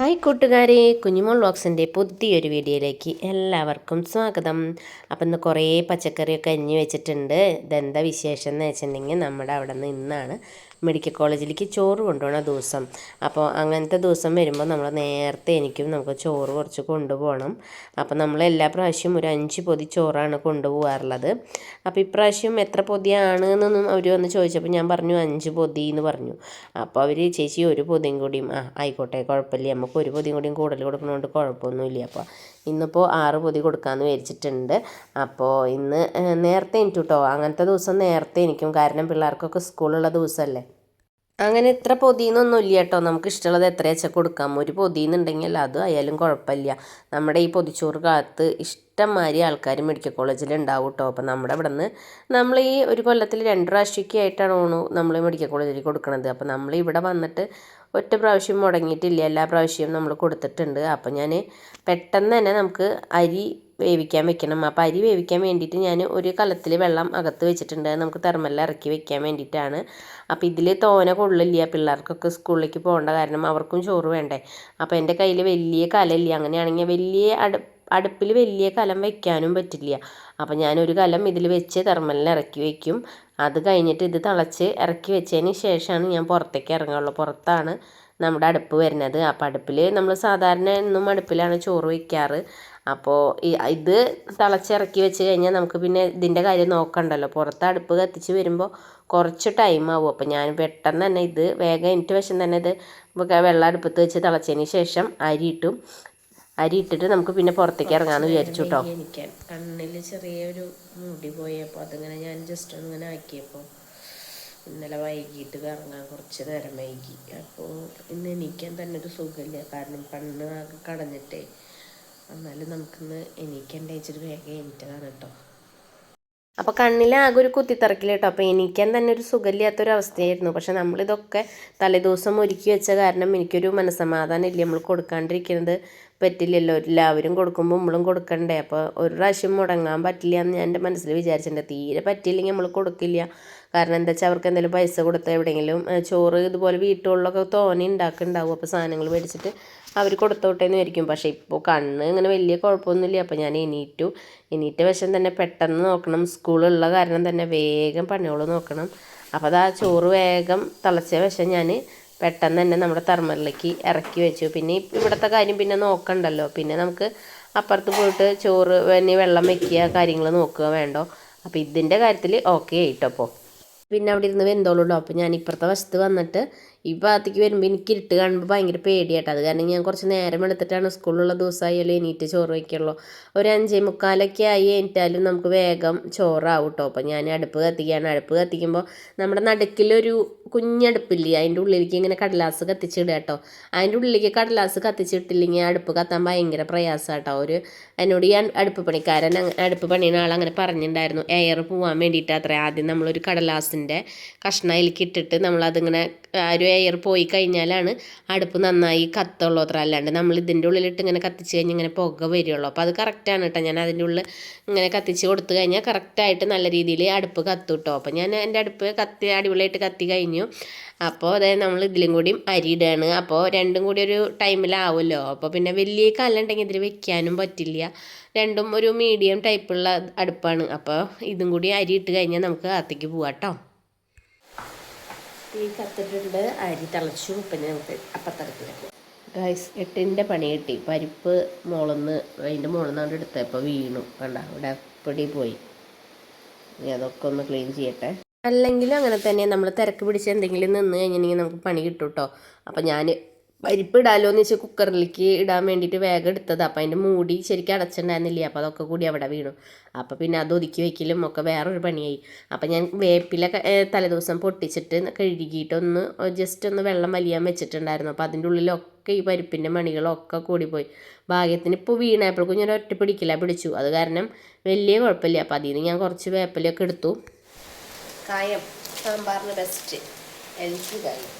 Hi കൂട്ടുകാരെ കുഞ്ഞുമോൾ വ്ളോഗ്സിന്റെ പുതിയൊരു വീഡിയോയിലേക്ക് എല്ലാവർക്കും സ്വാഗതം. അപ്പം ഇന്ന് കുറേ പച്ചക്കറിയൊക്കെ അഞ്ഞു വെച്ചിട്ടുണ്ട്. ഇതെന്താ വിശേഷം എന്ന് വെച്ചിട്ടുണ്ടെങ്കിൽ നമ്മുടെ അവിടെ നിന്ന് ഇന്നാണ് മെഡിക്കൽ കോളേജിലേക്ക് ചോറ് കൊണ്ടുപോകണ ദിവസം. അപ്പോൾ അങ്ങനത്തെ ദിവസം വരുമ്പോൾ നമ്മൾ നേരത്തെ എനിക്കും നമുക്ക് ചോറ് കുറച്ച് കൊണ്ടുപോകണം. അപ്പോൾ നമ്മൾ എല്ലാ പ്രാവശ്യവും ഒരു അഞ്ച് പൊതി ചോറാണ് കൊണ്ടുപോകാറുള്ളത്. അപ്പോൾ ഇപ്രാവശ്യം എത്ര പൊതിയാണ് എന്നൊന്നും അവർ വന്ന് ചോദിച്ചപ്പോൾ ഞാൻ പറഞ്ഞു അഞ്ച് പൊതി എന്ന് പറഞ്ഞു. അപ്പോൾ അവർ ചേച്ചി ഒരു പൊതിയും കൂടിയും ആ ആയിക്കോട്ടെ കുഴപ്പമില്ല. നമുക്ക് ഒരു പൊതിയും കൂടിയും കൂടുതൽ കൊടുക്കുന്നതുകൊണ്ട് കുഴപ്പമൊന്നുമില്ല. അപ്പോൾ ഇന്നിപ്പോൾ ആറ് പൊതി കൊടുക്കാമെന്ന് വിചാരിച്ചിട്ടുണ്ട്. അപ്പോൾ ഇന്ന് നേരത്തെ എനിക്ക് കേട്ടോ അങ്ങനത്തെ ദിവസം നേരത്തെ എനിക്കും. കാരണം പിള്ളേർക്കൊക്കെ സ്കൂളുള്ള ദിവസമല്ലേ അങ്ങനെ ഇത്ര പൊതിന്നൊന്നും ഇല്ല കേട്ടോ നമുക്ക് ഇഷ്ടമുള്ളത് എത്ര വെച്ചാൽ കൊടുക്കാം. ഒരു പൊതിന്നുണ്ടെങ്കിൽ അത് ആയാലും കുഴപ്പമില്ല. നമ്മുടെ ഈ പൊതിച്ചോറ് കാലത്ത് ഇഷ്ടംമാതിരി ആൾക്കാർ മെഡിക്കൽ കോളേജിൽ ഉണ്ടാവും കേട്ടോ അപ്പം നമ്മുടെ ഇവിടെ നിന്ന് നമ്മൾ ഈ ഒരു കൊല്ലത്തിൽ രണ്ട് പ്രാവശ്യമൊക്കെ ആയിട്ടാണ് ഓണു നമ്മൾ മെഡിക്കൽ കോളേജിൽ കൊടുക്കുന്നത് അപ്പം നമ്മൾ ഇവിടെ വന്നിട്ട് ഒറ്റ പ്രാവശ്യം മുടങ്ങിയിട്ടില്ല. എല്ലാ പ്രാവശ്യവും നമ്മൾ കൊടുത്തിട്ടുണ്ട്. അപ്പം ഞാൻ പെട്ടെന്ന് തന്നെ നമുക്ക് അരി വേവിക്കാൻ വെക്കണം. അപ്പോൾ അരി വേവിക്കാൻ വേണ്ടിയിട്ട് ഞാൻ ഒരു കലത്തിൽ വെള്ളം അകത്ത് വെച്ചിട്ടുണ്ട്. നമുക്ക് തെർമലിൽ ഇറക്കി വെക്കാൻ വേണ്ടിയിട്ടാണ്. അപ്പോൾ ഇതിൽ തോന കൊള്ളില്ല. പിള്ളേർക്കൊക്കെ സ്കൂളിലേക്ക് പോകേണ്ട കാരണം അവർക്കും ചോറ് വേണ്ടേ. അപ്പോൾ എന്റെ കയ്യിൽ വലിയ കലമില്ല അങ്ങനെയാണെങ്കിൽ വലിയ അടു അടുപ്പിൽ വലിയ കലം വെക്കാനും പറ്റില്ല. അപ്പോൾ ഞാനൊരു കലം ഇതിൽ വെച്ച് തെർമലിൽ ഇറക്കി വെക്കും. അത് കഴിഞ്ഞിട്ട് ഇത് തിളച്ച് ഇറക്കി വെച്ചതിന് ശേഷമാണ് ഞാൻ പുറത്തേക്ക് ഇറങ്ങുള്ളൂ പുറത്താണ് നമ്മുടെ അടുപ്പ് വരുന്നത്. അപ്പോൾ അടുപ്പിൽ നമ്മൾ സാധാരണ എന്നും അടുപ്പിലാണ് ചോറ് വയ്ക്കാറ്. അപ്പോൾ ഇത് തിളച്ചിറക്കി വെച്ച് കഴിഞ്ഞാൽ നമുക്ക് പിന്നെ ഇതിന്റെ കാര്യം നോക്കണ്ടല്ലോ. പുറത്ത് അടുപ്പ് കത്തിച്ച് വരുമ്പോൾ കുറച്ച് ടൈം ആവും. അപ്പോൾ ഞാൻ പെട്ടെന്ന് തന്നെ ഇത് വേഗം എനിക്ക് വശം തന്നെ ഇത് വെള്ളം അടുപ്പത്ത് വെച്ച് തിളച്ചതിന് ശേഷം അരി ഇട്ടും. അരി ഇട്ടിട്ട് നമുക്ക് പിന്നെ പുറത്തേക്ക് ഇറങ്ങാമെന്ന് വിചാരിച്ചു കേട്ടോ എനിക്ക് കണ്ണിൽ ചെറിയൊരു മുടി പോയപ്പോൾ അതിങ്ങനെ ഞാൻ ജസ്റ്റ് ഒന്നിങ്ങനെ ആക്കിയപ്പോൾ ഇന്നലെ വൈകിട്ട് കറങ്ങാൻ കുറച്ച് നേരം വൈകി. അപ്പോൾ ഇന്ന് എണീക്കാൻ തന്നെ ഒരു സുഖമില്ല. കാരണം കണ്ണ് ആകെ കടഞ്ഞിട്ടേ. എന്നാലും നമുക്കിന്ന് എണീക്കണ്ട ഇച്ചിരി വേഗം എണീറ്റതാണ് കേട്ടോ അപ്പോൾ കണ്ണിലാകെ ഒരു കുത്തിത്തിറക്കിൽ കേട്ടോ അപ്പോൾ എനിക്കാൻ തന്നെ ഒരു സുഖമില്ലാത്തൊരവസ്ഥയായിരുന്നു. പക്ഷെ നമ്മളിതൊക്കെ തലേദിവസം ഒരുക്കി വെച്ച കാരണം എനിക്കൊരു മനസ്സമാധാനം ഇല്ല. നമ്മൾ കൊടുക്കാണ്ടിരിക്കുന്നത് പറ്റില്ലല്ലോ. എല്ലാവരും കൊടുക്കുമ്പോൾ നമ്മളും കൊടുക്കണ്ടേ. അപ്പോൾ ഒരു പ്രാവശ്യം മുടങ്ങാൻ പറ്റില്ല എന്ന് ഞാൻ എന്റെ മനസ്സിൽ വിചാരിച്ചിട്ടുണ്ട്. തീരെ പറ്റിയില്ലെങ്കിൽ നമ്മൾ കൊടുക്കില്ല. കാരണം എന്താ വെച്ചാൽ അവർക്ക് എന്തെങ്കിലും പൈസ കൊടുത്താൽ എവിടെയെങ്കിലും ചോറ് ഇതുപോലെ വീട്ടുകളിലൊക്കെ തോനെ ഉണ്ടാക്കുന്നുണ്ടാവും. അപ്പോൾ സാധനങ്ങൾ മേടിച്ചിട്ട് അവർ കൊടുത്തോട്ടെ എന്ന് വിചാരിക്കും. പക്ഷേ ഇപ്പോൾ കണ്ണ് ഇങ്ങനെ വലിയ കുഴപ്പമൊന്നുമില്ല. അപ്പോൾ ഞാൻ എണീറ്റു. എണീറ്റ വശം തന്നെ പെട്ടെന്ന് നോക്കണം. സ്കൂളുള്ള കാരണം തന്നെ വേഗം പണികൾ നോക്കണം. അപ്പോൾ അത് ചോറ് വേഗം തിളച്ച വശം ഞാൻ പെട്ടെന്ന് തന്നെ നമ്മുടെ തെർമലിലേക്ക് ഇറക്കി വെച്ചു. പിന്നെ ഇവിടുത്തെ കാര്യം പിന്നെ നോക്കണ്ടല്ലോ. പിന്നെ നമുക്ക് അപ്പുറത്ത് പോയിട്ട് ചോറ് പിന്നെ വെള്ളം വെക്കുക കാര്യങ്ങൾ നോക്കുക വേണ്ടോ? അപ്പോൾ ഇതിന്റെ കാര്യത്തിൽ ഓക്കെ ആയിട്ടോ അപ്പോൾ പിന്നെ അവിടെ ഇരുന്ന് വെന്തോളുള്ളൂ അപ്പോൾ ഞാൻ ഇപ്പുറത്തെ വശത്ത് വന്നിട്ട് ഈ ഭാഗത്തേക്ക് വരുമ്പോൾ എനിക്ക് ഇരുട്ട് കാണുമ്പോൾ ഭയങ്കര പേടിയാട്ടോ. അത് കാരണം ഞാൻ കുറച്ച് നേരം എടുത്തിട്ടാണ് സ്കൂളിലുള്ള ദിവസമായാലും എണീറ്റ് ചോറ് വയ്ക്കുള്ളൂ. ഒരു അഞ്ചേ മുക്കാലൊക്കെ ആയി എണീറ്റാലും നമുക്ക് വേഗം ചോറാവും കേട്ടോ അപ്പോൾ ഞാൻ അടുപ്പ് കത്തിക്കുകയാണ്. അടുപ്പ് കത്തിക്കുമ്പോൾ നമ്മുടെ നടുക്കിലൊരു കുഞ്ഞടുപ്പില്ലേ? അതിന്റെ ഉള്ളിലേക്ക് ഇങ്ങനെ കടലാസ് കത്തിച്ചിടുക കേട്ടോ. അതിന്റെ ഉള്ളിലേക്ക് കടലാസ് കത്തിച്ചിട്ടില്ലെങ്കിൽ അടുപ്പ് കത്താൻ ഭയങ്കര പ്രയാസമാണ് കേട്ടോ ഒരു എന്നോട് ഈ അടുപ്പ് പണിക്കാരൻ അടുപ്പ് പണിയുന്ന ആൾ അങ്ങനെ പറഞ്ഞിട്ടുണ്ടായിരുന്നു എയർ പോവാൻ വേണ്ടിയിട്ട് അത്ര. ആദ്യം നമ്മളൊരു കടലാസിന്റെ കഷ്ണം അതിലേക്ക് ഇട്ടിട്ട് നമ്മളതിങ്ങനെ ഒരു എയർ പോയി കഴിഞ്ഞാലാണ് അടുപ്പ് നന്നായി കത്തുള്ളൂ അത്ര അല്ലാണ്ട് നമ്മൾ ഇതിന്റെ ഉള്ളിലിട്ട് ഇങ്ങനെ കത്തിച്ച് കഴിഞ്ഞാൽ ഇങ്ങനെ പുക വരികയുള്ളൂ അപ്പോൾ അത് കറക്റ്റാണ് കേട്ടോ ഞാൻ അതിന്റെ ഉള്ളിൽ ഇങ്ങനെ കത്തിച്ച് കൊടുത്തു കഴിഞ്ഞാൽ കറക്റ്റായിട്ട് നല്ല രീതിയിൽ അടുപ്പ് കത്തും കേട്ടോ അപ്പോൾ ഞാൻ എന്റെ അടുപ്പ് കത്തി അടിപൊളിയായിട്ട് കത്തി കഴിഞ്ഞു. അപ്പോൾ അതായത് നമ്മൾ ഇതിലും കൂടിയും അരി ഇടുകയാണ് അപ്പോൾ രണ്ടും കൂടി ഒരു ടൈമിലാവുമല്ലോ അപ്പോൾ പിന്നെ വലിയ കല്ലുണ്ടെങ്കിൽ ഇതിൽ വെക്കാനും പറ്റില്ല. രണ്ടും ഒരു മീഡിയം ടൈപ്പുള്ള അടുപ്പാണ്. അപ്പോൾ ഇതും കൂടി അരി ഇട്ട് കഴിഞ്ഞാൽ നമുക്ക് അകത്തേക്ക് പോവാം കേട്ടോ തീ കത്തിട്ടുണ്ട് അരി തിളച്ചു. പിന്നെ നമുക്ക് അപ്പത്തടക്കിലേക്ക് ഗൈസ് എട്ടിന്റെ പണി കിട്ടി. പരിപ്പ് മുളന്ന് അതിന്റെ മുകളിൽ നിന്നാണ്ട് എടുത്തപ്പോൾ വീണു. കണ്ട ഇവിടെ പൊടി പോയി. ഇനി അതൊക്കെ ഒന്ന് ക്ലീൻ ചെയ്യട്ടെ. അല്ലെങ്കിൽ അങ്ങനെ തന്നെ നമ്മൾ തിരക്ക് പിടിച്ച് എന്തെങ്കിലും നിന്ന് കഴിഞ്ഞിട്ടുണ്ടെങ്കിൽ നമുക്ക് പണി കിട്ടും കേട്ടോ അപ്പം ഞാൻ പരിപ്പ് ഇടാലോ എന്ന് വെച്ചാൽ കുക്കറിലേക്ക് ഇടാൻ വേണ്ടിയിട്ട് വേഗം എടുത്തത്. അപ്പം അതിന്റെ മൂടി ശരിക്കും അടച്ചിട്ടുണ്ടായിരുന്നില്ല? അപ്പോൾ അതൊക്കെ കൂടി അവിടെ വീണു. അപ്പോൾ പിന്നെ അത് ഒതുക്കി വയ്ക്കലും ഒക്കെ വേറൊരു പണിയായി. അപ്പം ഞാൻ വേപ്പില തലേദിവസം പൊട്ടിച്ചിട്ട് കഴുകിയിട്ടൊന്ന് ജസ്റ്റ് ഒന്ന് വെള്ളം വലിയാൻ വെച്ചിട്ടുണ്ടായിരുന്നു. അപ്പോൾ അതിന്റെ ഉള്ളിലൊക്കെ ഈ പരിപ്പിന്റെ മണികളൊക്കെ കൂടിപ്പോയി. ഭാഗ്യത്തിന് ഇപ്പോൾ വീണപ്പോഴേക്കും ഞാൻ ഒറ്റ പിടിക്കില്ല പിടിച്ചു. അത് കാരണം വലിയ കുഴപ്പമില്ല. അപ്പോൾ അതിൽ നിന്ന് ഞാൻ കുറച്ച് വേപ്പിലൊക്കെ എടുത്തു. കായം സാമ്പാറിന് ബെസ്റ്റ് എൽസി കായം.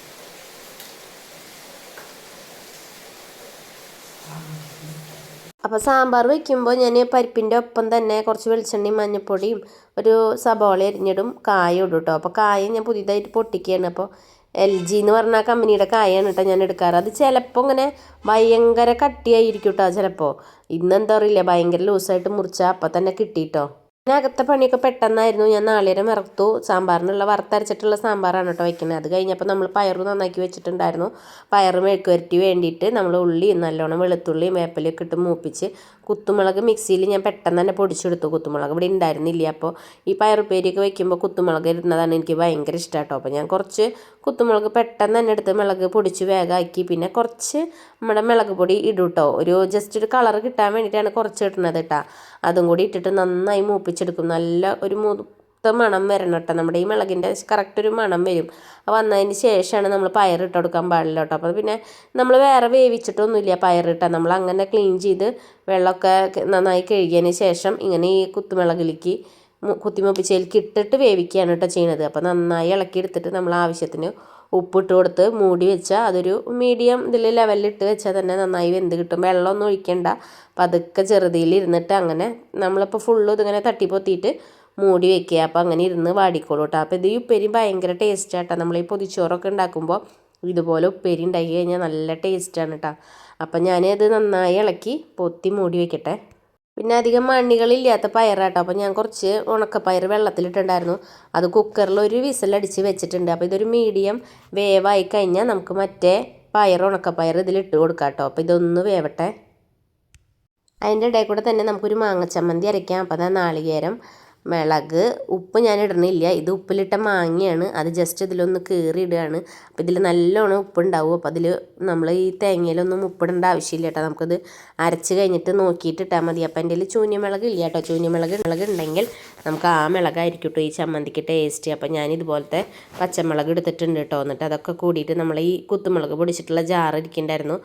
അപ്പോൾ സാമ്പാർ വെക്കുമ്പോൾ ഞാൻ പരിപ്പിന്റെ ഒപ്പം തന്നെ കുറച്ച് വെളിച്ചെണ്ണയും മഞ്ഞൾപ്പൊടിയും ഒരു സബോള അരിഞ്ഞിടും കായ ഇടും കേട്ടോ അപ്പോൾ കായ ഞാൻ പുതിയതായിട്ട് പൊട്ടിക്കുകയാണ് അപ്പോൾ എൽ ജി എന്ന് പറഞ്ഞ കമ്പനിയുടെ കായാണ് കേട്ടോ ഞാൻ എടുക്കാറ്. അത് ചിലപ്പോൾ ഇങ്ങനെ ഭയങ്കര കട്ടിയായിരിക്കും കേട്ടോ ചിലപ്പോൾ ഇന്നെന്താ അറിയില്ല ഭയങ്കര ലൂസായിട്ട് മുറിച്ചാൽ അപ്പം തന്നെ കിട്ടിയിട്ടോ പിന്നെ അകത്തെ പണിയൊക്കെ പെട്ടെന്നായിരുന്നു. ഞാൻ നാളികേരം വറുത്തു. സാമ്പാറിനുള്ള വറുത്തരച്ചിട്ടുള്ള സാമ്പാറാണ് കേട്ടോ വയ്ക്കുന്നത് അത് കഴിഞ്ഞപ്പോൾ നമ്മൾ പയറ് നന്നാക്കി വെച്ചിട്ടുണ്ടായിരുന്നു. പയറ് മെഴുക്കുവരട്ടി വേണ്ടിയിട്ട് നമ്മൾ ഉള്ളിയും നല്ലോണം വെളുത്തുള്ളിയും വേപ്പലൊക്കെ ഇട്ട് മൂപ്പിച്ച് കുത്തുമുളക് മിക്സിയിൽ ഞാൻ പെട്ടെന്ന് തന്നെ പൊടിച്ചെടുത്തു. കുത്തുമുളക് ഇവിടെ ഉണ്ടായിരുന്നില്ല. അപ്പോൾ ഈ പയറുപ്പേരിയൊക്കെ വെക്കുമ്പോൾ കുത്തുമുളക് ഇരുന്നതാണ് എനിക്ക് ഭയങ്കര ഇഷ്ടം കേട്ടോ. അപ്പോൾ ഞാൻ കുറച്ച് കുത്തുമുളക് പെട്ടെന്ന് തന്നെ എടുത്ത് മുളക് പൊടിച്ച് വേഗമാക്കി. പിന്നെ കുറച്ച് നമ്മുടെ മുളക് പൊടി ഇടും കേട്ടോ. ഒരു ജസ്റ്റ് ഒരു കളർ കിട്ടാൻ വേണ്ടിയിട്ടാണ് കുറച്ച് ഇടുന്നത് കേട്ടോ. അതും കൂടി ഇട്ടിട്ട് നന്നായി മൂപ്പിച്ചെടുക്കും. നല്ല ഒരു മൂത്ത മണം വരണം കേട്ടോ. നമ്മുടെ ഈ മുളകിന്റെ കറക്റ്റ് ഒരു മണം വരും. അത് വന്നതിന് ശേഷമാണ് നമ്മൾ പയറിട്ട് കൊടുക്കാൻ പാടില്ല കേട്ടോ. അപ്പോൾ പിന്നെ നമ്മൾ വേറെ വേവിച്ചിട്ടൊന്നുമില്ല പയറിട്ടാൽ നമ്മൾ അങ്ങനെ ക്ലീൻ ചെയ്ത് വെള്ളമൊക്കെ നന്നായി കഴുകിയതിന് ശേഷം ഇങ്ങനെ ഈ കുത്തുമുളകിലേക്ക് കുത്തിമുപ്പിച്ചതിലേക്ക് ഇട്ടിട്ട് വേവിക്കുകയാണ് കേട്ടോ ചെയ്യണത്. അപ്പോൾ നന്നായി ഇളക്കി എടുത്തിട്ട് നമ്മൾ ആവശ്യത്തിന് ഉപ്പിട്ട് കൊടുത്ത് മൂടി വെച്ചാൽ അതൊരു മീഡിയം ഇതിൽ ലെവലിലിട്ട് വെച്ചാൽ തന്നെ നന്നായി വെന്ത് കിട്ടും. വെള്ളമൊന്നും ഒഴിക്കണ്ട. പതുക്കെ ചെറുതിയിൽ ഇരുന്നിട്ട് അങ്ങനെ നമ്മളിപ്പോൾ ഫുള്ളും ഇതിങ്ങനെ തട്ടിപ്പൊത്തിയിട്ട് മൂടി വെക്കുക. അപ്പോൾ അങ്ങനെ ഇരുന്ന് വാടിക്കോളൂ കേട്ടോ അപ്പോൾ ഇത് ഈ ഉപ്പേരി ഭയങ്കര ടേസ്റ്റ് ആട്ടോ. നമ്മൾ ഈ പൊതിച്ചോറൊക്കെ ഉണ്ടാക്കുമ്പോൾ ഇതുപോലെ ഉപ്പേരി ഉണ്ടാക്കി കഴിഞ്ഞാൽ നല്ല ടേസ്റ്റാണ് കേട്ടോ അപ്പം ഞാനത് നന്നായി ഇളക്കി പൊത്തി മൂടി വെക്കട്ടെ. പിന്നെ അധികം മണ്ണികളില്ലാത്ത പയറാട്ടോ അപ്പോൾ ഞാൻ കുറച്ച് ഉണക്കപ്പയർ വെള്ളത്തിലിട്ടുണ്ടായിരുന്നു അത് കുക്കറിൽ ഒരു വിസലടിച്ച് വെച്ചിട്ടുണ്ട്. അപ്പോൾ ഇതൊരു മീഡിയം വേവായി കഴിഞ്ഞാൽ നമുക്ക് മറ്റേ പയർ ഉണക്കപ്പയർ ഇതിലിട്ട് കൊടുക്കാം കേട്ടോ അപ്പോൾ ഇതൊന്ന് വേവട്ടെ. അതിന്റെ ഇടയിൽ കൂടെ തന്നെ നമുക്കൊരു മാങ്ങച്ചമ്മന്തി അരയ്ക്കാം. അപ്പോൾ അതാ നാളികേരം. മിളക് ഉപ്പ് ഞാൻ ഇടണില്ല ഇത് ഉപ്പിലിട്ട മാങ്ങയാണ്. അത് ജസ്റ്റ് ഇതിലൊന്ന് കീറി ഇടുകയാണ് അപ്പോൾ ഇതിൽ നല്ലോണം ഉപ്പുണ്ടാവും. അപ്പോൾ അതിൽ നമ്മൾ ഈ തേങ്ങയിലൊന്നും ഉപ്പിടേണ്ട ആവശ്യമില്ല കേട്ടോ. നമുക്കത് അരച്ച് കഴിഞ്ഞിട്ട് നോക്കിയിട്ട് ഇട്ടാൽ മതി. അപ്പോൾ എന്റെ കയ്യിൽ ചൂന്യമിളക് ഇല്ല കേട്ടോ. ചൂന്യമിളക് മിളക് ഉണ്ടെങ്കിൽ നമുക്ക് ആ മിളകായിരിക്കും കേട്ടോ ഈ ചമ്മന്തിക്ക് ടേസ്റ്റ് അപ്പോൾ ഞാൻ ഇതുപോലത്തെ പച്ചമുളക് എടുത്തിട്ടുണ്ട് കേട്ടോ. എന്നിട്ട് അതൊക്കെ കൂടിയിട്ട് നമ്മൾ ഈ കുത്തുമുളക് പൊടിച്ചിട്ടുള്ള ജാർ ഇരിക്കണ്ടായിരുന്നു.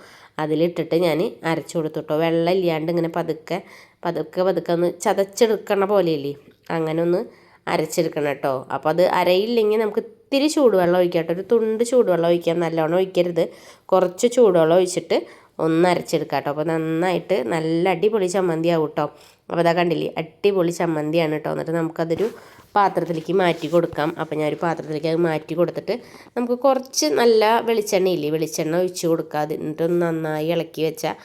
അതിലിട്ടിട്ട് ഞാൻ അരച്ചു കൊടുത്തു കേട്ടോ. വെള്ളം ഇല്ലാണ്ട് ഇങ്ങനെ പതുക്കെ പതുക്കെ പതുക്കെ ഒന്ന് ചതച്ചെടുക്കണ പോലെയല്ലേ? അങ്ങനെ ഒന്ന് അരച്ചെടുക്കണം കേട്ടോ. അപ്പോൾ അത് അരയില്ലെങ്കിൽ നമുക്ക് ഇത്തിരി ചൂടുവെള്ളം ഒഴിക്കാം കേട്ടോ ഒരു തുണ്ട് ചൂടുവെള്ളം ഒഴിക്കാം നല്ലോണം ഒഴിക്കരുത്. കുറച്ച് ചൂടുവെള്ളം ഒഴിച്ചിട്ട് ഒന്ന് അരച്ചെടുക്കാം കേട്ടോ. അപ്പോൾ നന്നായിട്ട് നല്ല അടിപൊളി ചമ്മന്തി ആവും കേട്ടോ. അപ്പോൾ അതാ കണ്ടില്ലേ അടിപൊളി ചമ്മന്തിയാണ് കേട്ടോ. എന്നിട്ട് നമുക്കതൊരു പാത്രത്തിലേക്ക് മാറ്റി കൊടുക്കാം. അപ്പോൾ ഞാൻ ഒരു പാത്രത്തിലേക്ക് അത് മാറ്റി കൊടുത്തിട്ട് നമുക്ക് കുറച്ച് നല്ല വെളിച്ചെണ്ണയില്ലേ വെളിച്ചെണ്ണ ഒഴിച്ച് കൊടുക്കുക എന്നിട്ടൊന്ന് നന്നായി ഇളക്കി വെച്ചാൽ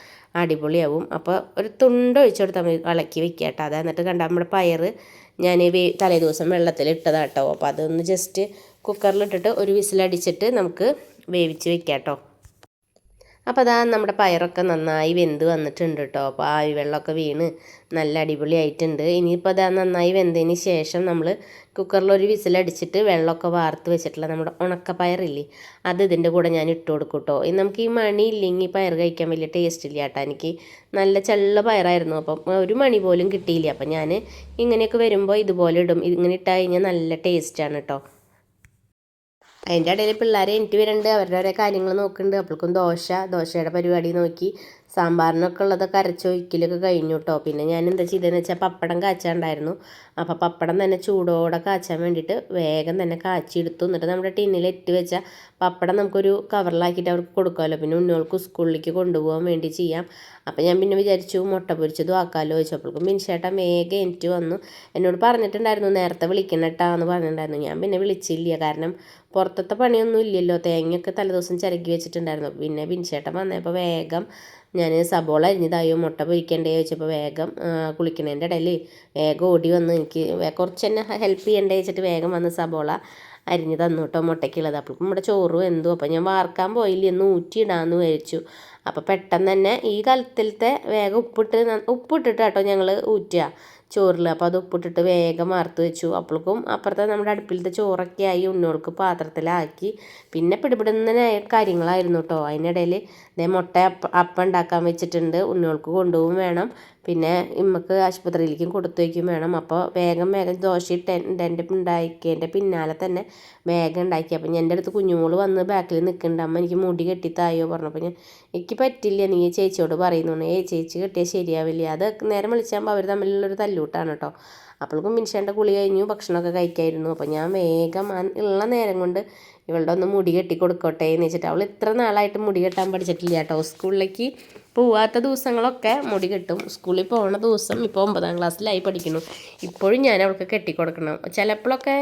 അടിപൊളിയാവും. അപ്പോൾ ഒരു തുണ്ട് ഒഴിച്ചു കൊടുത്താൽ ഇളക്കി വെക്കുക കേട്ടോ അത് എന്നിട്ട് കണ്ടാൽ നമ്മുടെ പയർ ഞാൻ വേ തലേ ദിവസം വെള്ളത്തിൽ ഇട്ടതാട്ടോ അപ്പോൾ അതൊന്ന് ജസ്റ്റ് കുക്കറിലിട്ടിട്ട് ഒരു വിസിലടിച്ചിട്ട് നമുക്ക് വേവിച്ച് വെക്കാം കേട്ടോ അപ്പോൾ അതാ നമ്മുടെ പയറൊക്കെ നന്നായി വെന്ത് വന്നിട്ടുണ്ട് കേട്ടോ അപ്പോൾ ആവി വെള്ളമൊക്കെ വീണ് നല്ല അടിപൊളി അടിപൊളിയായിട്ടുണ്ട്. ഇനിയിപ്പോൾ അതാ നന്നായി വെന്തതിന് ശേഷം നമ്മൾ കുക്കറിൽ ഒരു വിസിലടിച്ചിട്ട് വെള്ളമൊക്കെ വാർത്ത് വെച്ചിട്ടുള്ള നമ്മുടെ ഉണക്ക ഉണക്കപ്പയറില്ലേ അത് ഇതിന്റെ കൂടെ ഞാൻ ഇട്ട് കൊടുക്കും കേട്ടോ ഇനി നമുക്ക് ഈ മണി ഇല്ലെങ്കിൽ പയർ കഴിക്കാൻ വലിയ ടേസ്റ്റ് ഇല്ല കേട്ടോ എനിക്ക് നല്ല ചെള്ള പയറായിരുന്നു. അപ്പം ഒരു മണി പോലും കിട്ടിയില്ല. അപ്പം ഞാൻ ഇങ്ങനെയൊക്കെ വരുമ്പോൾ ഇതുപോലെ ഇടും. ഇങ്ങനെ ഇട്ടാൽ കഴിഞ്ഞാൽ നല്ല ടേസ്റ്റാണ് കേട്ടോ അതിന്റെ ഇടയിൽ പിള്ളേരെ എനിക്ക് വരുന്നുണ്ട് അവരുടെ ഓരോ കാര്യങ്ങൾ നോക്കുന്നുണ്ട്. അപ്പോഴേക്കും ദോശ ദോശയുടെ പരിപാടി നോക്കി. സാമ്പാറിനൊക്കെ ഉള്ളതൊക്കെ അരച്ചൊഴിക്കലൊക്കെ കഴിഞ്ഞു കേട്ടോ പിന്നെ ഞാൻ എന്താ ചെയ്തതെന്ന് വെച്ചാൽ പപ്പടം കാച്ചാണ്ടായിരുന്നു. അപ്പോൾ പപ്പടം തന്നെ ചൂടോടെ കാച്ചാൻ വേണ്ടിയിട്ട് വേഗം തന്നെ കാച്ചിയെടുത്തു. എന്നിട്ട് നമ്മുടെ ടിന്നിൽ ഇട്ട് വെച്ചാൽ പപ്പടം നമുക്കൊരു കവറിലാക്കിയിട്ട് അവർക്ക് കൊടുക്കാമല്ലോ പിന്നെ ഉണ്ണികൾക്ക് സ്കൂളിലേക്ക് കൊണ്ടുപോകാൻ വേണ്ടി ചെയ്യാം. അപ്പോൾ ഞാൻ പിന്നെ വിചാരിച്ചു മുട്ട പൊരിച്ചതും ആക്കാമല്ലോ ചോദിച്ചപ്പോഴേക്കും മിനിഷേട്ടൻ വേഗം എനിക്ക് വന്നു. എന്നോട് പറഞ്ഞിട്ടുണ്ടായിരുന്നു നേരത്തെ വിളിക്കണം കേട്ടാ എന്ന് പറഞ്ഞിട്ടുണ്ടായിരുന്നു. ഞാൻ പിന്നെ വിളിച്ചില്ല. കാരണം പുറത്തത്തെ പണിയൊന്നും ഇല്ലല്ലോ. തേങ്ങയൊക്കെ തലേദിവസം ചിരകി വെച്ചിട്ടുണ്ടായിരുന്നു. പിന്നെ ബിൻചേട്ടൻ വന്നപ്പോൾ വേഗം ഞാൻ സബോള അരിഞ്ഞതായോ മുട്ട പൊരിക്കണ്ടേ ചോദിച്ചപ്പോൾ വേഗം കുളിക്കണേന്റെ ഇടയിൽ വേഗം ഓടി വന്ന് എനിക്ക് കുറച്ച് തന്നെ ഹെൽപ്പ് ചെയ്യണ്ടേ വെച്ചിട്ട് വേഗം വന്ന് സബോള അരിഞ്ഞ് തന്നു കേട്ടോ മുട്ടയ്ക്കുള്ളത്. അപ്പോൾ നമ്മുടെ ചോറും എന്തു അപ്പോൾ ഞാൻ വാർക്കാൻ പോയില്ല എന്ന് ഊറ്റിയിടാമെന്ന് വിചാരിച്ചു. അപ്പോൾ പെട്ടെന്ന് തന്നെ ഈ കലത്തിലത്തെ വേഗം ഉപ്പിട്ട് ഉപ്പിട്ടിട്ട് കേട്ടോ ഞങ്ങൾ ഊറ്റുക. ചോറിൽ അപ്പോൾ അത് ഉപ്പിട്ടിട്ട് വേഗം വറുത്ത് വെച്ചു. അപ്പോഴേക്കും അപ്പുറത്തെ നമ്മുടെ അടുപ്പിലത്തെ ചോറൊക്കെ ആയി ഉണ്ണോൾക്ക് പാത്രത്തിലാക്കി. പിന്നെ പിടിപിടുന്നതിനായ കാര്യങ്ങളായിരുന്നു കേട്ടോ അതിനിടയിൽ ഇതേ മുട്ട അപ്പം ഉണ്ടാക്കാൻ വെച്ചിട്ടുണ്ട്. ഉണ്ണോൾക്ക് കൊണ്ടുപോകും വേണം. പിന്നെ നമുക്ക് ആശുപത്രിയിലേക്കും കൊടുത്തു വയ്ക്കും വേണം. അപ്പോൾ വേഗം വേഗം ദോശ ഇട്ട് എന്റെ ഉണ്ടാക്കിയതിന്റെ പിന്നാലെ തന്നെ വേഗം ഉണ്ടാക്കി. അപ്പം എന്റെ അടുത്ത് കുഞ്ഞുമോൾ വന്ന് ബാക്കിൽ നിൽക്കുന്നുണ്ട്. അമ്മ എനിക്ക് മുടി കെട്ടിത്തായോ പറഞ്ഞപ്പോൾ ഞാൻ എനിക്ക് പറ്റില്ല നീ ചേച്ചിയോട് പറയുന്നു ഏ ചേച്ചി കെട്ടിയാൽ ശരിയാവില്ല. അത് നേരം വിളിച്ചാകുമ്പോൾ അവർ തമ്മിലുള്ളൊരു തല്ലൂട്ടാണ് കേട്ടോ അപ്പോഴേക്കും മിൻഷേന്റെ കുളി കഴിഞ്ഞു ഭക്ഷണമൊക്കെ കഴിക്കായിരുന്നു. അപ്പോൾ ഞാൻ വേഗം ഉള്ള നേരം കൊണ്ട് ഇവളുടെ ഒന്ന് മുടി കെട്ടി കൊടുക്കട്ടെ എന്ന് വെച്ചിട്ട് അവൾ ഇത്ര നാളായിട്ട് മുടി കെട്ടാൻ പഠിച്ചിട്ടില്ല കേട്ടോ സ്കൂളിലേക്ക് പോവാത്ത ദിവസങ്ങളൊക്കെ മുടി കിട്ടും. സ്കൂളിൽ പോകുന്ന ദിവസം ഇപ്പോൾ ഒമ്പതാം ക്ലാസ്സിലായി പഠിക്കുന്നു. ഇപ്പോഴും ഞാൻ അവൾക്ക് കെട്ടിക്കൊടുക്കണം. ചിലപ്പോഴൊക്കെ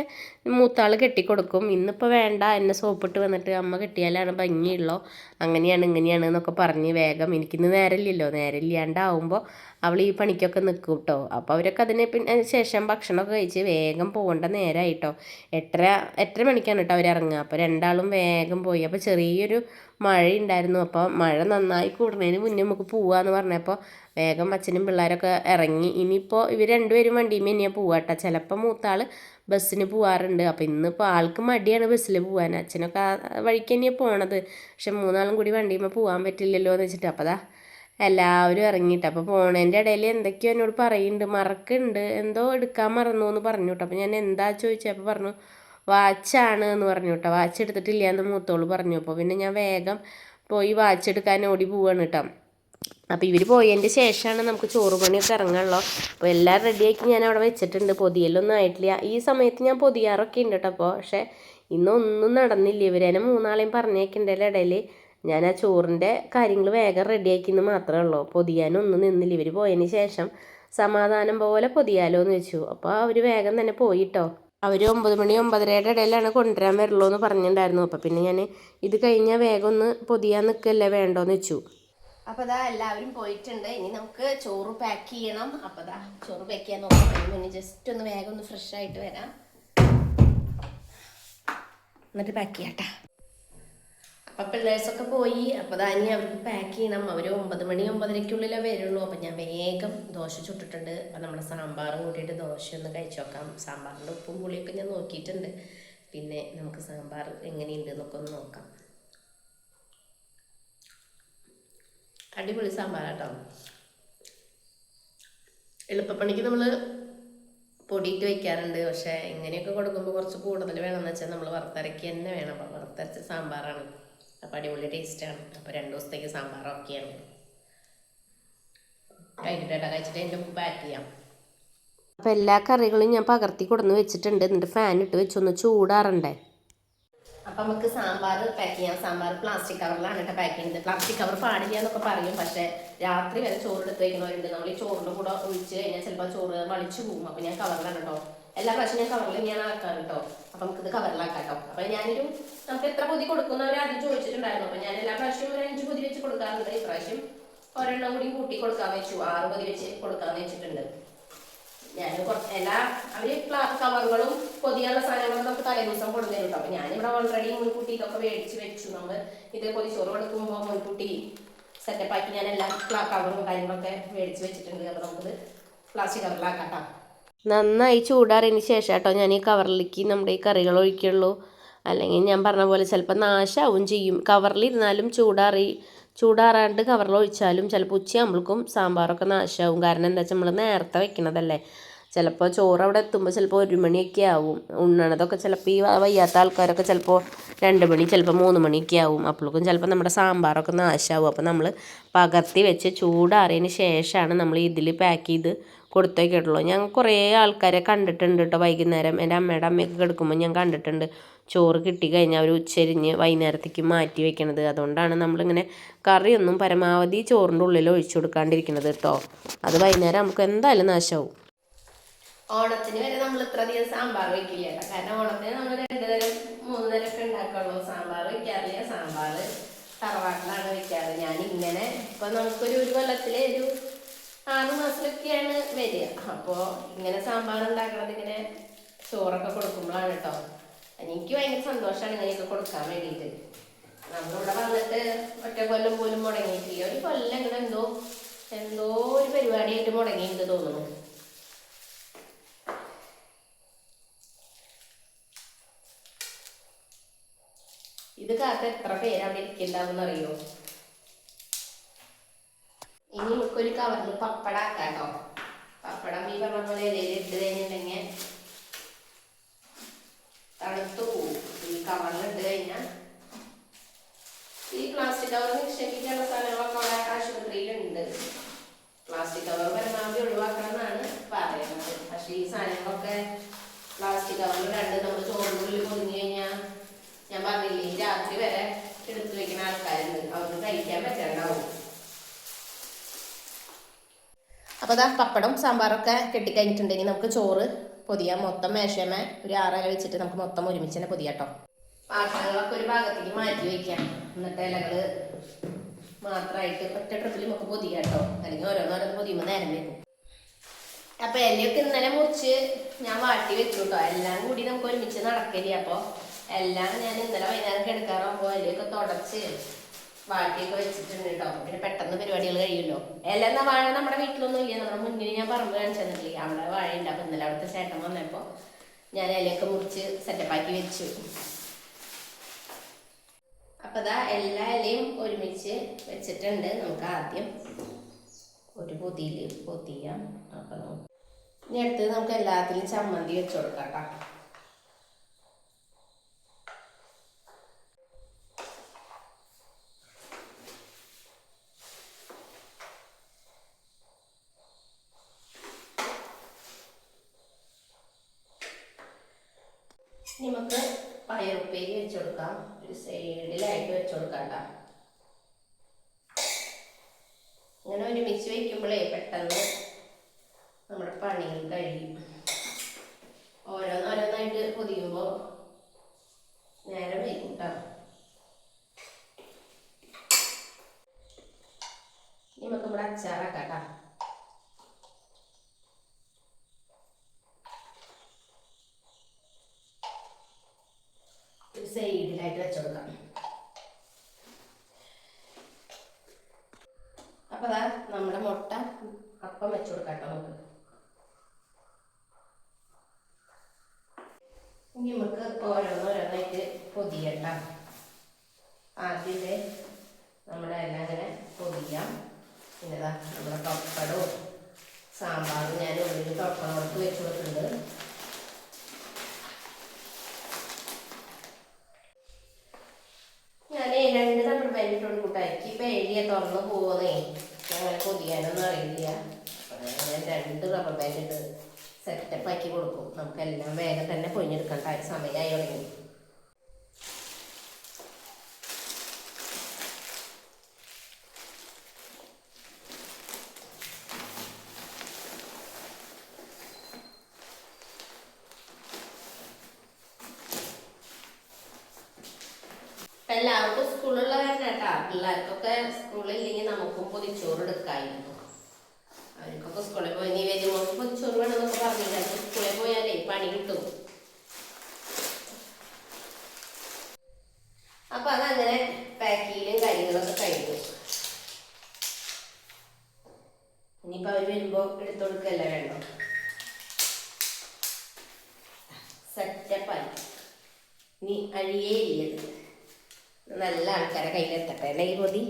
മൂത്താൾ കെട്ടിക്കൊടുക്കും. ഇന്നിപ്പോൾ വേണ്ട എന്നെ സോപ്പിട്ട് വന്നിട്ട് അമ്മ കെട്ടിയാലാണ് ഭംഗിയുള്ളോ. അങ്ങനെയാണ് ഇങ്ങനെയാണ് എന്നൊക്കെ പറഞ്ഞ് വേഗം എനിക്കിന്ന് നേരമില്ലല്ലോ. നേരമില്ലാണ്ടാവുമ്പോൾ അവൾ ഈ പണിക്കൊക്കെ നിൽക്കും കേട്ടോ അപ്പോൾ അവരൊക്കെ അതിനെ പിന്നെ ശേഷം ഭക്ഷണമൊക്കെ കഴിച്ച് വേഗം പോകേണ്ട നേരമായിട്ടോ എട്ടര എട്ടര മണിക്കാണ് കേട്ടോ അവർ ഇറങ്ങുക. അപ്പോൾ രണ്ടാളും വേഗം പോയി. അപ്പോൾ ചെറിയൊരു മഴ ഉണ്ടായിരുന്നു അപ്പോൾ മഴ നന്നായി കൂടുന്നതിന് മുന്നേ നമുക്ക് പോവാന്ന് പറഞ്ഞപ്പോൾ വേഗം അച്ഛനും പിള്ളേരൊക്കെ ഇറങ്ങി. ഇനിയിപ്പോൾ ഇവർ രണ്ടുപേരും വണ്ടിയുമ്പോൾ തന്നെയാണ് പോവാട്ടോ ചിലപ്പോൾ മൂത്താൾ ബസ്സിന് പോവാറുണ്ട്. അപ്പോൾ ഇന്നിപ്പോൾ ആൾക്ക് മടിയാണ് ബസ്സിൽ പോകാൻ അച്ഛനൊക്കെ വഴിക്ക് തന്നെയാണ് പോണത്. പക്ഷെ മൂന്നാളും കൂടി വണ്ടിയുമ്പോൾ പോവാൻ പറ്റില്ലല്ലോ എന്ന് വെച്ചിട്ട് അപ്പോൾ അതാ എല്ലാവരും ഇറങ്ങിയിട്ട്. അപ്പോൾ പോണേന്റെ ഇടയിൽ എന്തൊക്കെയോ എന്നോട് പറയുന്നുണ്ട് മറക്കുന്നുണ്ട് എന്തോ എടുക്കാൻ മറന്നു എന്ന് പറഞ്ഞു കേട്ടോ അപ്പോൾ ഞാൻ എന്താ ചോദിച്ചപ്പോൾ പറഞ്ഞു വാച്ചാണ് എന്ന് പറഞ്ഞു കേട്ടോ വാച്ച് എടുത്തിട്ടില്ല എന്ന് മൂത്തോൾ പറഞ്ഞു. അപ്പോൾ പിന്നെ ഞാൻ വേഗം പോയി വാച്ച് എടുക്കാൻ ഓടി പോവാണ് കേട്ടോ അപ്പോൾ ഇവർ പോയതിന്റെ ശേഷമാണ് നമുക്ക് ചോറ് പണിയൊക്കെ ഇറങ്ങാനുള്ളൂ. അപ്പോൾ എല്ലാം റെഡിയാക്കി ഞാൻ അവിടെ വെച്ചിട്ടുണ്ട്. പൊതിയലൊന്നും ആയിട്ടില്ല. ഈ സമയത്ത് ഞാൻ പൊതിയാറൊക്കെ ഉണ്ട് കേട്ടോ അപ്പോൾ പക്ഷേ ഇന്നൊന്നും നടന്നില്ല. ഇവരെന്നെ മൂന്നാളെയും പറഞ്ഞേക്കിന്റെ ഇടയിൽ ഞാൻ ആ ചോറിന്റെ കാര്യങ്ങൾ വേഗം റെഡിയാക്കിയെന്ന് മാത്രമേ ഉള്ളൂ. പൊതിയാനൊന്നും നിന്നില്ല. ഇവർ പോയതിന് ശേഷം സമാധാനം പോലെ പൊതിയാലോ എന്ന് വെച്ചു. അപ്പോൾ അവർ വേഗം തന്നെ പോയിട്ടോ അവർ ഒമ്പത് മണി ഒമ്പതരയുടെ ഇടയിലാണ് കൊണ്ടുവരാൻ വരുള്ളൂ എന്ന് പറഞ്ഞിട്ടുണ്ടായിരുന്നു അപ്പോൾ പിന്നെ ഞാൻ ഇത് കഴിഞ്ഞാൽ വേഗം ഒന്ന് പൊതിയാൻ നിൽക്കല്ലേ വേണ്ടോന്ന് വെച്ചു. അപ്പോൾ അതാ എല്ലാവരും പോയിട്ടുണ്ട്. ഇനി നമുക്ക് ചോറ് പാക്ക് ചെയ്യണം. അപ്പോൾ അതാ ചോറ് പാക്ക് ചെയ്യാൻ നോക്കാം. ഇനി ജസ്റ്റ് ഒന്ന് വേഗം ഒന്ന് ഫ്രഷ് ആയിട്ട് വരാം. എന്നിട്ട് പാക്ക് ചെയ്യാട്ടാ. അപ്പൊ പിള്ളേഴ്സൊക്കെ പോയി. അപ്പോൾ ദാ ഇനി അവർക്ക് പാക്ക് ചെയ്യണം. അവർ ഒമ്പത് മണി ഒമ്പതരയ്ക്കുള്ളിലേ വരുള്ളൂ. അപ്പൊ ഞാൻ വേഗം ദോശ ചുട്ടിട്ടുണ്ട്. അപ്പൊ നമ്മുടെ സാമ്പാറും കൂട്ടിയിട്ട് ദോശ ഒന്ന് കഴിച്ചു നോക്കാം. സാമ്പാറിന്റെ ഉപ്പും പുളിയൊക്കെ ഞാൻ നോക്കിയിട്ടുണ്ട്. പിന്നെ നമുക്ക് സാമ്പാർ എങ്ങനെയുണ്ട് എന്നൊക്കെ ഒന്ന് നോക്കാം. അടിപൊളി സാമ്പാറാട്ടോ. എളുപ്പപ്പണിക്ക് നമ്മൾ പൊടിയിട്ട് വെക്കാറുണ്ട്. പക്ഷേ ഇങ്ങനെയൊക്കെ കൊടുക്കുമ്പോൾ കുറച്ച് കൂടുതൽ വേണമെന്ന് വെച്ചാൽ നമ്മൾ വറുത്തരയ്ക്ക് തന്നെ വേണം. അപ്പം വറുത്തരച്ച സാമ്പാറാണ്. അപ്പം അടിപൊളി ടേസ്റ്റാണ്. അപ്പോൾ രണ്ട് ദിവസത്തേക്ക് സാമ്പാർ ഓക്കെയാണ്. കഴിഞ്ഞിട്ട് കഴിച്ചിട്ട് എന്റെ പാക്ക് ചെയ്യാം. അപ്പോൾ എല്ലാ കറികളും ഞാൻ പകർത്തി കൊടുന്ന് വെച്ചിട്ടുണ്ട്. എന്നിട്ട് ഫാൻ ഇട്ട് വെച്ചൊന്ന് ചൂടാറണ്ടേ? അപ്പം നമുക്ക് സാമ്പാർ പാക്ക് ചെയ്യാം. സാമ്പാർ പ്ലാസ്റ്റിക് കവറിലാണ് കേട്ടോ പാക്ക് ചെയ്യുന്നത്. പ്ലാസ്റ്റിക് കവർ പാടില്ല എന്നൊക്കെ പറയും. പക്ഷേ രാത്രി വരെ ചോറ് എടുത്ത് വയ്ക്കുന്നവരുണ്ട് നമ്മൾ ഈ ചോറിന്റെ കൂടെ ഒഴിച്ച് കഴിഞ്ഞാൽ ചിലപ്പോൾ ചോറ് വളിച്ചു പോകും. അപ്പം ഞാൻ കവറിലാണ് കേട്ടോ എല്ലാ പ്രാവശ്യം ഞാൻ കവറിൽ ഞാൻ ആക്കാറ് കേട്ടോ അപ്പം നമുക്കിത് കവറിലാക്കാം കേട്ടോ അപ്പം ഞാനൊരു നമുക്ക് എത്ര പൊതി കൊടുക്കുന്നവർ ആദ്യം ചോദിച്ചിട്ടുണ്ടായിരുന്നു. അപ്പം ഞാൻ എല്ലാ പ്രാവശ്യവും ഒരു അഞ്ച് പൊതി വെച്ച് കൊടുക്കാറുണ്ട്. ഇപ്രാവശ്യം ഒരെണ്ണം കൂടി കൂട്ടി കൊടുക്കാൻ വെച്ചു. ആറ് പൊതി വെച്ച് കൊടുക്കാൻ വെച്ചിട്ടുണ്ട്. ഞാൻ എല്ലാ അവർ കവറുകളും പൊതിയുള്ള സാധനങ്ങളും നമുക്ക് തലേ ദിവസം കൊടുത്തരും കേട്ടോ അപ്പൊ ഞാനിവിടെ ഓൾറെഡി മുൻകൂട്ടി ഇതൊക്കെ മേടിച്ച് വെച്ചു. നമ്മൾ ഇത് പൊതിച്ചോറ് കൊടുക്കുമ്പോൾ മുൻകൂട്ടി സെറ്റപ്പ് ആക്കി ഞാൻ എല്ലാ കവറും കാര്യങ്ങളൊക്കെ മേടിച്ച് വെച്ചിട്ടുണ്ട്. അപ്പൊ നമുക്കിത് പ്ലാസ്റ്റിക് കവറിലാക്കാം നന്നായി ചൂടാറിയതിന് ശേഷം കേട്ടോ ഞാൻ ഈ കവറിലേക്ക് നമ്മുടെ ഈ കറികൾ ഒഴിക്കുള്ളൂ. അല്ലെങ്കിൽ ഞാൻ പറഞ്ഞ പോലെ ചിലപ്പോൾ നാശാവും ചെയ്യും. കവറിലിരുന്നാലും ചൂടാറി ചൂടാറാണ്ട് കവറിൽ ഒഴിച്ചാലും ചിലപ്പോൾ ഉച്ചയാകുമ്പോഴേക്കും സാമ്പാറൊക്കെ നാശമാവും കാരണം എന്താ വെച്ചാൽ നമ്മൾ നേരത്തെ വെക്കണതല്ലേ. ചിലപ്പോൾ ചോറ് അവിടെ എത്തുമ്പോൾ ചിലപ്പോൾ ഒരു മണിയൊക്കെ ആവും. ഉണ്ണണതൊക്കെ ചിലപ്പോൾ ഈ വയ്യാത്ത ആൾക്കാരൊക്കെ ചിലപ്പോൾ രണ്ട് മണി ചിലപ്പോൾ മൂന്ന് മണിയൊക്കെ ആവും. അപ്പോഴേക്കും ചിലപ്പോൾ നമ്മുടെ സാമ്പാറൊക്കെ നാശമാവും അപ്പോൾ നമ്മൾ പകർത്തി വെച്ച് ചൂടാറിയതിന് ശേഷമാണ് നമ്മൾ ഇതിൽ പാക്ക് ചെയ്ത് കൊടുത്തേക്കിട്ടുള്ളൂ ഞാൻ കുറേ ആൾക്കാരെ കണ്ടിട്ടുണ്ട് കേട്ടോ വൈകുന്നേരം. എന്റെ അമ്മയുടെ അമ്മയൊക്കെ കിടക്കുമ്പോൾ ഞാൻ കണ്ടിട്ടുണ്ട്. ചോറ് കിട്ടി കഴിഞ്ഞാൽ അവർ ഉച്ചരിഞ്ഞ് വൈകുന്നേരത്തേക്ക് മാറ്റി വെക്കണത്. അതുകൊണ്ടാണ് നമ്മളിങ്ങനെ കറിയൊന്നും പരമാവധി ചോറിന്റെ ഉള്ളിൽ ഒഴിച്ചു കൊടുക്കാണ്ടിരിക്കണത് കേട്ടോ അത് വൈകുന്നേരം നമുക്ക് എന്തായാലും നാശമാവും ഓണത്തിന് വരെ നമ്മൾ ഇത്ര അധികം സാമ്പാർ വെക്കില്ല കാരണം ഓണത്തിന് നമ്മൾ രണ്ട് തരം മൂന്ന് തരം ഒക്കെ ഉണ്ടാക്കുള്ളൂ. സാമ്പാർ വെക്കാറില്ല. സാമ്പാർ തറവാട്ടിലാണ് വെക്കാറ്. ഞാൻ ഇങ്ങനെ ഇപ്പൊ നമുക്കൊരു ഒരു കൊല്ലത്തിലെ ഒരു ആറ് മാസത്തിലൊക്കെയാണ് വരിക. അപ്പോൾ ഇങ്ങനെ സാമ്പാർ ഉണ്ടാക്കണത് ഇങ്ങനെ ചോറൊക്കെ കൊടുക്കുമ്പോഴാണ് കേട്ടോ എനിക്ക് ഭയങ്കര സന്തോഷമാണ് ഇങ്ങനെയൊക്കെ കൊടുക്കാൻ വേണ്ടിയിട്ട് നമ്മളിവിടെ വന്നിട്ട് ഒറ്റ കൊല്ലം പോലും മുടങ്ങിയിട്ടില്ല. ഒരു കൊല്ലം ഇങ്ങനെ എന്തോ എന്തോ ഒരു പരിപാടിയായിട്ട് മുടങ്ങിയിട്ട് തോന്നുന്നു. ഇത് കാത്ത എത്ര പേര് അവിടെ ഇരിക്കണ്ടാവും അറിയോ ഇനി നമുക്കൊരു കവറിൽ പപ്പട ആക്കാം കേട്ടോ പപ്പടം ഈ പറഞ്ഞ പോലെ ഇലയിൽ ഇട്ട് കഴിഞ്ഞിട്ടുണ്ടെങ്കിൽ തണുത്തു പോവും. ഈ കവറിൽ ഇട്ട് കഴിഞ്ഞാൽ ഈ പ്ലാസ്റ്റിക് കവർ നിക്ഷേപിക്കാനുള്ള സാധനങ്ങളൊക്കെ അവിടെ ആശുപത്രിയിലുണ്ട്. പ്ലാസ്റ്റിക് കവർ പരമാവധി ഒഴിവാക്കണം എന്നാണ് പറയുന്നത്. പക്ഷെ ഈ സാധനങ്ങളൊക്കെ പ്ലാസ്റ്റിക് കവറിൽ രണ്ട് നമ്മൾ ചോറിനുള്ളിൽ പൊതിഞ്ഞു കഴിഞ്ഞാൽ ഞാൻ പറഞ്ഞില്ലേ രാത്രി വരെ എടുത്തു വെക്കുന്ന ആൾക്കാരുണ്ട്. അവർക്ക് കഴിക്കാൻ പറ്റാണ്ടാവും. അപ്പോൾ അതാ പപ്പടം സാമ്പാറൊക്കെ കെട്ടിക്കഴിഞ്ഞിട്ടുണ്ടെങ്കിൽ നമുക്ക് ചോറ് പൊതിയാം മൊത്തം മേശമ ഒരു ആറര വെച്ചിട്ട് നമുക്ക് മൊത്തം ഒരുമിച്ച് തന്നെ പൊതിയാട്ടോ പാത്രങ്ങളൊക്കെ ഒരു ഭാഗത്തേക്ക് മാറ്റി വയ്ക്കാം എന്നിട്ട് ഇലകൾ മാത്രമായിട്ട് ഒറ്റ ട്രിപ്പിൽ നമുക്ക് പൊതിയാട്ടോ അല്ലെങ്കിൽ ഓരോന്നോരോന്ന് പൊതിയുമ്പോൾ നേരം വരും അപ്പൊ എല്ലയൊക്കെ ഇന്നലെ മുറിച്ച് ഞാൻ വാട്ടി വെച്ചു കേട്ടോ എല്ലാം കൂടി നമുക്ക് ഒരുമിച്ച് നടക്കരുത് അപ്പോ? എല്ലാം ഞാൻ ഇന്നലെ വൈകുന്നേരം കെടുക്കാറാകുമ്പോ എല്ലയൊക്കെ തുടച്ച് വാട്ടിയൊക്കെ വെച്ചിട്ടുണ്ട് കേട്ടോ പിന്നെ പെട്ടെന്ന് പരിപാടികൾ കഴിയുമല്ലോ. എല്ലാം വാഴ നമ്മുടെ വീട്ടിലൊന്നും ഇല്ല. നമ്മുടെ മുന്നിൽ ഞാൻ പറമ്പ് കാണിച്ചു തന്നിട്ടില്ല? അവിടെ വാഴയുണ്ട്. അപ്പൊ ഇന്നലെ അവിടുത്തെ ചേട്ടൻ വന്നപ്പോ ഞാൻ ഇലയൊക്കെ മുറിച്ച് സെറ്റപ്പാക്കി വെച്ചു. അപ്പൊ ഇതാ എല്ലാ ഇലയും ഒരുമിച്ച് വെച്ചിട്ടുണ്ട്. നമുക്ക് ആദ്യം ഒരു പൊതിയിൽ പൊതിയാം. അപ്പൊ ഇനി അടുത്തത് നമുക്ക് എല്ലാത്തിലും ചമ്മന്തി വെച്ചു കൊടുക്കാം കേട്ടോ ഇനി നമുക്ക് പയറുപ്പേരി വെച്ച് കൊടുക്കാം ഒരു സൈഡിലായിട്ട് വെച്ച് കൊടുക്കാം കേട്ടോ ഇങ്ങനെ ഒരുമിച്ച് വയ്ക്കുമ്പോഴേ പെട്ടെന്ന് നമ്മുടെ പണികൾ കഴിയും ഓരോന്നോരോന്നായിട്ട് പൊതിയുമ്പോൾ നേരം വൈകും കേട്ടോ ഇനി നമുക്ക് നമ്മുടെ അച്ചാറാക്കാം കേട്ടോ ഒരു സൈഡിലായിട്ട് വെച്ചുകൊടുക്കാം അപ്പൊ ദാ നമ്മുടെ മുട്ട അപ്പം വെച്ചു കൊടുക്കാം കേട്ടോ നമുക്ക് ഇനി നമുക്ക് ഓരോന്നോരോന്നായിട്ട് പൊതിയട്ട ആദ്യം നമ്മുടെ എല്ലാം ഇങ്ങനെ പൊതിയാം പിന്നെ ഇതാ നമ്മുടെ പപ്പടവും സാമ്പാറും ഞാൻ ഉള്ളിൽ തൊട്ടം കൊടുത്ത് വെച്ച് കൊടുത്തിട്ടുണ്ട്. ഞാൻ രണ്ട് നമ്മൾ ഇട്ടുകൊണ്ട് കൂട്ടാക്കി. ഇപ്പം എഴുതിയ തുറന്ന് പോകുന്നേ അങ്ങനെ പൊതിയാനൊന്നും അറിയില്ല. ഞാൻ രണ്ട് റബ്ബർ ബാൻഡ് ഇട്ട് സെറ്റപ്പ് ആക്കി കൊടുക്കും. നമുക്കെല്ലാം വേഗം തന്നെ പൊഞ്ഞെടുക്കേണ്ട സമയമായി തുടങ്ങി ഇപ്പൊ എല്ലാവർക്കും സ്കൂളുള്ള കാരണം സ്കൂളിൽ ഇല്ലെങ്കിൽ നമുക്കും പൊതിച്ചോറ് എടുക്കായിരുന്നു. അവർക്കൊക്കെ സ്കൂളിൽ പോയി നീ വരുമ്പോൾ പൊതിച്ചോറ് വേണമെന്നൊക്കെ പറഞ്ഞില്ല. സ്കൂളിൽ പോയാലേ പണി കിട്ടും. അപ്പൊ അതങ്ങനെ പാക്കിയിലും കാര്യങ്ങളൊക്കെ കഴിഞ്ഞു. ഇനിയിപ്പോ അവർ വരുമ്പോ എടുത്തു കൊടുക്കല്ല വേണ്ടോ? സെറ്റപ്പായി ഇനി അഴിയേ ഇല്ലത്. നല്ല ആൾക്കാരെ കയ്യിലെത്തട്ടെ അല്ലേ ഈ പൊതി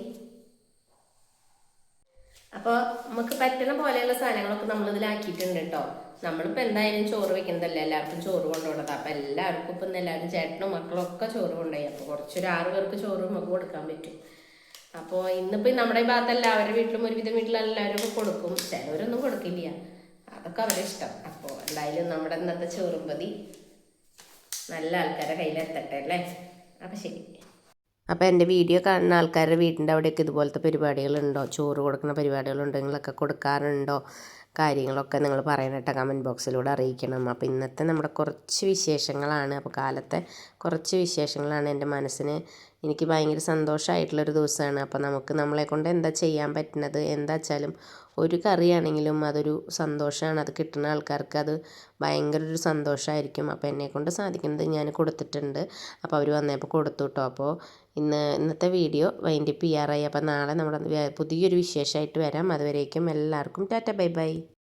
അപ്പോൾ നമുക്ക് പറ്റുന്ന പോലെയുള്ള സാധനങ്ങളൊക്കെ നമ്മൾ ഇതിലാക്കിയിട്ടുണ്ട് കേട്ടോ നമ്മളിപ്പോൾ എന്തായാലും ചോറ് വെക്കുന്നതല്ലേ എല്ലാവർക്കും ചോറ് കൊണ്ടുപോകണത് അപ്പം എല്ലാവർക്കും ഇപ്പം എല്ലാവരും ചേട്ടനും മക്കളും ഒക്കെ ചോറ് കൊണ്ടുപോയി. അപ്പോൾ കുറച്ചൊരു ആറ് പേർക്ക് ചോറ് നമുക്ക് കൊടുക്കാൻ പറ്റും. അപ്പോൾ ഇന്നിപ്പോൾ നമ്മുടെ ഭാഗത്ത് എല്ലാവരുടെ വീട്ടിലും ഒരുവിധം വീട്ടിലെല്ലാവരും കൊടുക്കും. ചിലവരൊന്നും കൊടുക്കില്ല. അതൊക്കെ അവരുടെ ഇഷ്ടം. അപ്പോൾ എന്തായാലും നമ്മുടെ ഇന്നത്തെ ചോറും പതി നല്ല ആൾക്കാരെ കയ്യിലെത്തട്ടെ അല്ലേ? അപ്പം ശരി. അപ്പോൾ എന്റെ വീഡിയോ കാണുന്ന ആൾക്കാരുടെ വീടിന്റെ അവിടെയൊക്കെ ഇതുപോലത്തെ പരിപാടികളുണ്ടോ? ചോറ് കൊടുക്കുന്ന പരിപാടികളുണ്ടെങ്കിലൊക്കെ കൊടുക്കാറുണ്ടോ? കാര്യങ്ങളൊക്കെ നിങ്ങൾ പറയണം കേട്ടോ കമന്റ് ബോക്സിലൂടെ അറിയിക്കണം. അപ്പോൾ ഇന്നത്തെ നമ്മുടെ കുറച്ച് വിശേഷങ്ങളാണ്. അപ്പോൾ കാലത്തെ കുറച്ച് വിശേഷങ്ങളാണ് എന്റെ മനസ്സിന് എനിക്ക് ഭയങ്കര സന്തോഷമായിട്ടുള്ളൊരു ദിവസമാണ്. അപ്പോൾ നമുക്ക് നമ്മളെ കൊണ്ട് എന്താ ചെയ്യാൻ പറ്റുന്നത്? എന്താ വെച്ചാലും ഒരു കറിയാണെങ്കിലും അതൊരു സന്തോഷമാണ്. അത് കിട്ടുന്ന ആൾക്കാർക്ക് അത് ഭയങ്കര ഒരു സന്തോഷമായിരിക്കും. അപ്പോൾ എന്നെ കൊണ്ട് സാധിക്കുന്നത് ഞാൻ കൊടുത്തിട്ടുണ്ട്. അപ്പോൾ അവർ വന്നപ്പോൾ കൊടുത്തു കേട്ടോ അപ്പോൾ ഇന്ന് ഇന്നത്തെ വീഡിയോ വൈൻഡപ്പ് ചെയ്യാറായി. അപ്പോൾ നാളെ നമ്മുടെ പുതിയൊരു വിശേഷമായിട്ട് വരാം. അതുവരേക്കും എല്ലാവർക്കും ടാറ്റ ബൈ ബൈ.